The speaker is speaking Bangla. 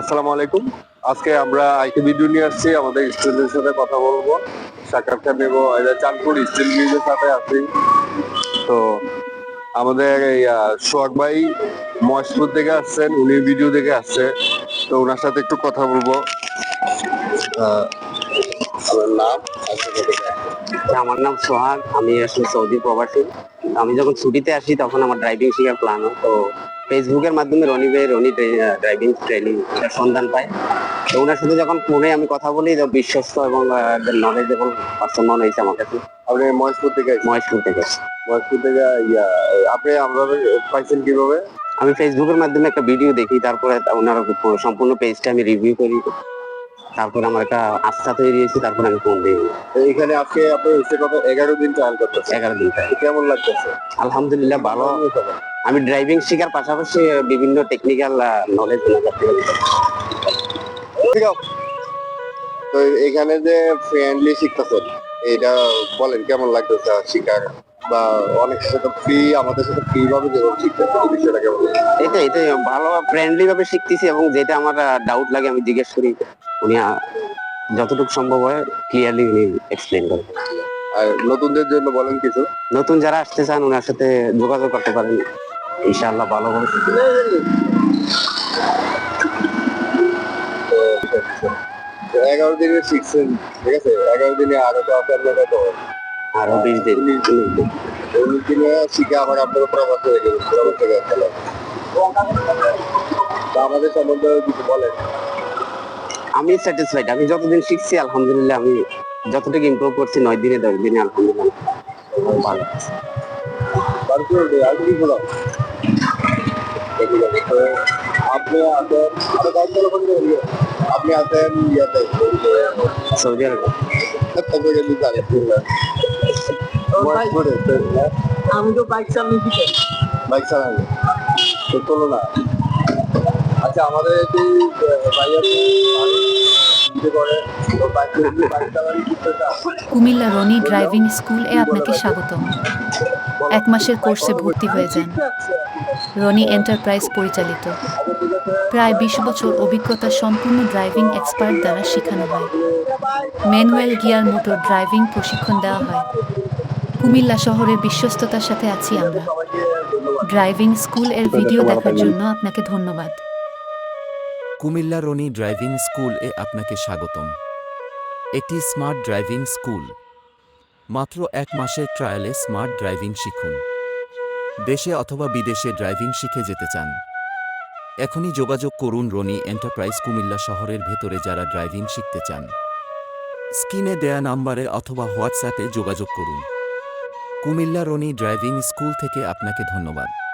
আসসালামু আলাইকুম। আজকে আমরা আইটি ভিডিও নিয়ে আসছি। আমাদের স্টুডেন্টের সাথে কথা বলব। সাক্ষাৎকার নেব। চাঁদপুর স্টিল মিউজের সাথে আছি। তো আমাদের এই সোহাগ ভাই মহেশপুর থেকে আসছেন। উনি ভিডিও দেখে আসছে। তো ওনার সাথে একটু কথা বলব। আহ, নাম থেকে? আচ্ছা, আমার নাম সোহাগ। আমি আসলে সৌদি প্রবাসী। আমি যখন ছুটিতে আসি তখন আমার ড্রাইভিং শেখার প্ল্যান হয়। তো ফেসবুকের মাধ্যমে রনি ভাই রনি ড্রাইভিং ট্রেনিং সন্ধান পাই তো ওনার সাথে যখন ফোনে আমি কথা বলি তো বিশ্বস্ত এবং নলেজেবল পার্সন মনে হয়েছে আমার কাছে। আপনি মহেশপুর থেকে মহেশপুর থেকে মহেশপুর থেকে ইয়া আপনি আমরা পাইছেন কীভাবে? আমি ফেসবুকের মাধ্যমে একটা ভিডিও দেখি তারপরে ওনার পুরো সম্পূর্ণ পেজটা আমি রিভিউ করি। তারপর আমার একটা আস্থা তৈরি হয়েছে তারপরে আমি ফোন দিই। তো এখানে আজকে আপনি হচ্ছে কত? এগারো দিন ট্রায়াল করতেছেন। এগারো দিন। কেমন লাগতেছে? আলহামদুলিল্লাহ ভালো। আমি ড্রাইভিং শেখার পাশাপাশি বিভিন্ন টেকনিক্যাল নলেজ। তো এখানে যে ফ্রেন্ডলি শিখতেছেন এটা বলেন কেমন লাগতেছে শিখার? বা অনেক সাথে ফ্রি আমাদের সাথে ফ্রি ভাবে যেভাবে শিখতেছে বিষয়টা কেমন? এটাই এটাই ভালো ফ্রেন্ডলি ভাবে শিখতেছি এবং যেটা আমার ডাউট লাগে আমি জিজ্ঞেস করি উনি যতটুকু সম্ভব হয় ক্লিয়ারলি উনি এক্সপ্লেন করেন আর নতুনদের জন্য বলেন কিছু। নতুন যারা আসতে চান ওনার সাথে যোগাযোগ করতে পারেন। ইনশাআল্লাহ ভালো হবে। এগারো দিনে ঠিক আছে? এগারো দিনে আরও তো আপনার কত আরও বিশ দিন। উনিশ দিনে। শিখে আবার আপনাকে প্রবাস হয়ে গেল প্রবাস থেকে আমাদের সম্বন্ধে কিছু বলেন। আমি স্যাটিসফাইড আমি যতদিন শিখছি আলহামদুলিল্লাহ আমি যতটুকু ইমপ্রুভ করছি নয় দিনে দশ দিনে আলহামদুলিল্লাহ। ভালো আছে তো আপনি আছেন আরও লোক আপনি আছেন ইয়াতে সৌদি আরবে তারপরে হ্যাঁ? আমি তো বাইক চালানো কি বাইক চালানো তো চলো না আচ্ছা আমাদের একটু bike Comilla Roni driving school এ আপনাকে স্বাগতম এক মাসের কোর্সে ভর্তি হয়ে যান। রনি এন্টারপ্রাইজ পরিচালিত। প্রায় বিশ বছর অভিজ্ঞতা সম্পূর্ণ ড্রাইভিং এক্সপার্ট দ্বারা শেখানো হয়। ম্যানুয়াল গিয়ার মোটর ড্রাইভিং প্রশিক্ষণ দেওয়া হয়। কুমিল্লা শহরের বিশ্বস্ততার সাথে আছি আমরা। ড্রাইভিং স্কুলের ভিডিও দেখার জন্য আপনাকে ধন্যবাদ। কুমিল্লা রনি ড্রাইভিং স্কুল এ আপনাকে স্বাগতম। এটি স্মার্ট ড্রাইভিং স্কুল। মাত্র এক মাসের ট্রায়ালে স্মার্ট ড্রাইভিং শিখুন। দেশে অথবা বিদেশে ড্রাইভিং শিখে যেতে চান। এখনই যোগাযোগ করুন রনি এন্টারপ্রাইজ কুমিল্লা শহরের ভেতরে যারা ড্রাইভিং শিখতে চান। স্ক্রিনে দেয়া নাম্বারে অথবা হোয়াটসঅ্যাপে যোগাযোগ করুন। কুমিল্লা রনি ড্রাইভিং স্কুল থেকে আপনাকে ধন্যবাদ।